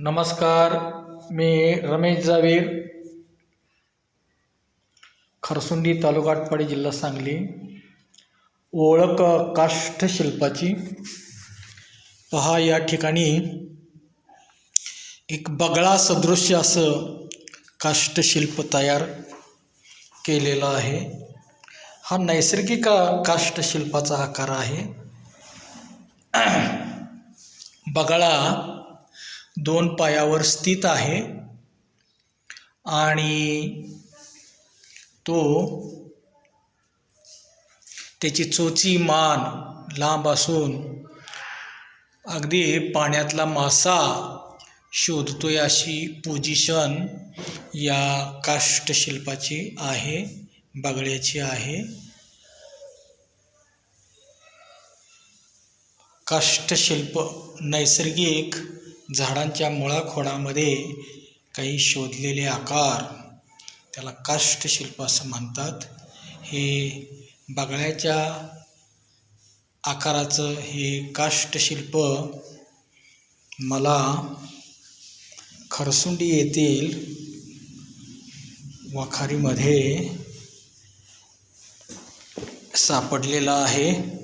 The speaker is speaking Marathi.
नमस्कार मी रमेश जावीर खरसुंडी तालुका आटपाडी जिल्हा सांगली. ओळख काष्ठशिल्पाची पहा या ठिकाणी एक बगळा सदृश्य असं काष्ठशिल्प तयार केलेलं आहे. हा नैसर्गिक काष्ठशिल्पाचा आकार आहे. बगळा दोन पायावर स्थित आहे. आणि तो त्याची चोची मान लांब असून अगदी पाण्यातला मासा शोधतोय अशी पोजिशन या काष्टशिल्पाची आहे बगळ्याची आहे. काष्टशिल्प नैसर्गिक झाडांच्या मुळाखोडामध्ये काही शोधलेले आकार त्याला काष्ठशिल्प असं म्हणतात. हे बगळ्याच्या आकाराचं हे काष्ठशिल्प मला खरसुंडी येथील वखारीमध्ये सापडलेलं आहे.